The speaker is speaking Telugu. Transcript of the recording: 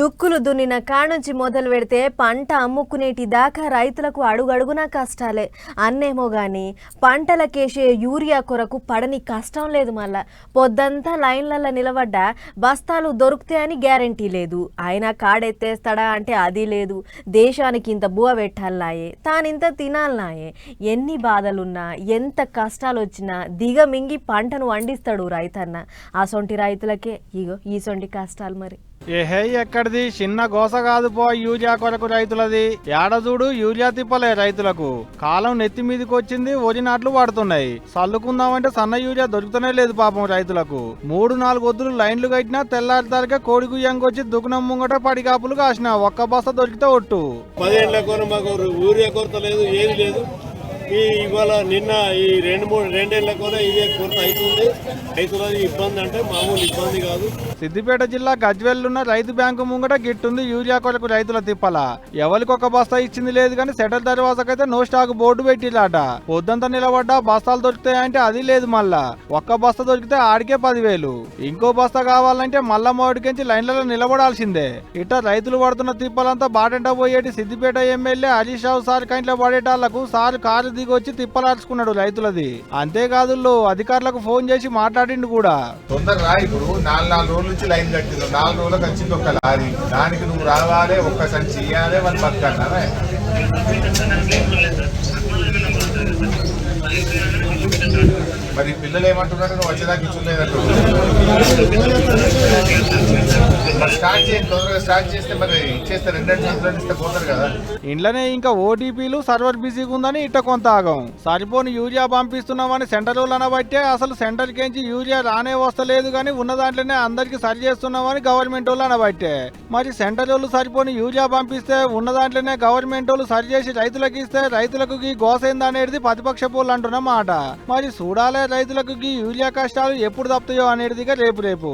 దుక్కులు దున్నిన కానుంచి మొదలు పెడితే పంట అమ్ముకునేటి దాకా రైతులకు అడుగడుగునా కష్టాలే. అన్నేమో గాని పంటలకేసే యూరియా కొరకు పడని కష్టం లేదు మళ్ళా పొద్దంతా లైన్లలో నిలబడ్డా బస్తాలు దొరుకుతాయని గ్యారంటీ లేదు. ఆయన కాడెత్తేస్తాడా అంటే అది లేదు. దేశానికి ఇంత బువ పెట్టాలనాయే. తానింత తినాలనాయే. ఎన్ని బాధలున్నా ఎంత కష్టాలు వచ్చినా దిగమింగి పంటను వండిస్తాడు రైతన్న. అసొంటి రైతులకే ఇగో ఈసొంటి కష్టాలు మరి. ఏహే ఎక్కడిది? చిన్న గోస కాదు పో యూరియా కొరకు రైతులది. ఏడజూడు యూరియా తిప్పలే రైతులకు. కాలం నెత్తి మీదకి వచ్చింది వరి నాట్లు వాడుతున్నాయి. చల్లుకుందామంటే సన్న యూరియా దొరుకుతూనే లేదు పాపం రైతులకు. మూడు నాలుగు వద్దులు లైన్లు కట్టినా తెల్లారిదారిగా కోడి గుయ్యంకొచ్చి దుకుణం ముంగట పడికాపులు కాసిన ఒక్క బస్త దొరికితే ఒట్టు. పదేళ్ళ కొన మాకు కొరత లేదు ఏది లేదు. ఈ ఇవాళ నిన్న ఈ రెండు మూడు రెండేళ్ళ కూడా ఇదే కొరత అవుతుంది. రైతులది ఇబ్బంది అంటే మామూలు ఇబ్బంది కాదు. సిద్దిపేట జిల్లా గజ్వెల్లున్న రైతు బ్యాంకు ముంగట గిట్టుంది యూరియా కొరకు రైతుల తిప్పల. ఎవరికి ఒక బస్తా ఇచ్చింది లేదు కానీ సెటల్ దర్వాజకైతే నో స్టాక్ బోర్డు పెట్టిలాట పొద్దంతా నిలబడ్డా బస్తాలు దొరుకుతాయంటే అది లేదు మళ్ళా. ఒక్క బస్తా దొరికితే ఆడికే పదివేలు. ఇంకో బస్తా కావాలంటే మళ్ళా మోడికించి లైన్లలో నిలబడాల్సిందే. ఇట్లా రైతులు పడుతున్న తిప్పలంతా బాటంట పోయేటి సిద్దిపేట ఎమ్మెల్యే హరీష్ రావు సార్ కంట్లో పడేటాళ్ళకు సార్ కారు దిగి వచ్చి తిప్పలార్చుకున్నాడు రైతులది. అంతేకాదు అధికారులకు ఫోన్ చేసి మాట్లాడిండు కూడా. తొందరగా ఇప్పుడు. నాలుగు నాలుగు రోజుల నుంచి లైన్ కట్టింది నాలుగు రోజులకు వచ్చింది ఒక లారీ. దానికి నువ్వు రావాలి ఒక్క సంచి ఇయ్యాలి వాళ్ళు బతకన్నారా మరి పిల్లలు ఏమంటున్నారు నువ్వు వచ్చేదాకా ఇచ్చులేదంటు స్టార్ట్ చేయండి తొందరగా స్టార్ట్ చేస్తే మరి ఇస్తే పోతారు కదా. ఇంట్లోనే ఇంకా ఓటీపీలు సర్వర్ బిజీగా ఉందని ఇట్ట కొంత ఆగం. సరిపోని యూరియా పంపిస్తున్నామని సెంటర్ వాళ్ళు అనబట్టే అసలు సెంటర్ కేంచి యూరియా రానే వస్తలేదు కానీ ఉన్న దాంట్లోనే అందరికి సరి చేస్తున్నామని గవర్నమెంట్ వాళ్ళు అనబట్టే మరి సెంటర్ వాళ్ళు సరిపోని యూరియా పంపిస్తే ఉన్న దాంట్లోనే గవర్నమెంట్ వాళ్ళు సరి చేసి రైతులకు ఇస్తే రైతులకు ఈ గోసైంది అనేది ప్రతిపక్ష పోలు అంటున్న మాట. మరి చూడాలే రైతులకు ఈ యూరియా కష్టాలు ఎప్పుడు తప్పుతాయో అనేటిదిగా రేపు రేపు.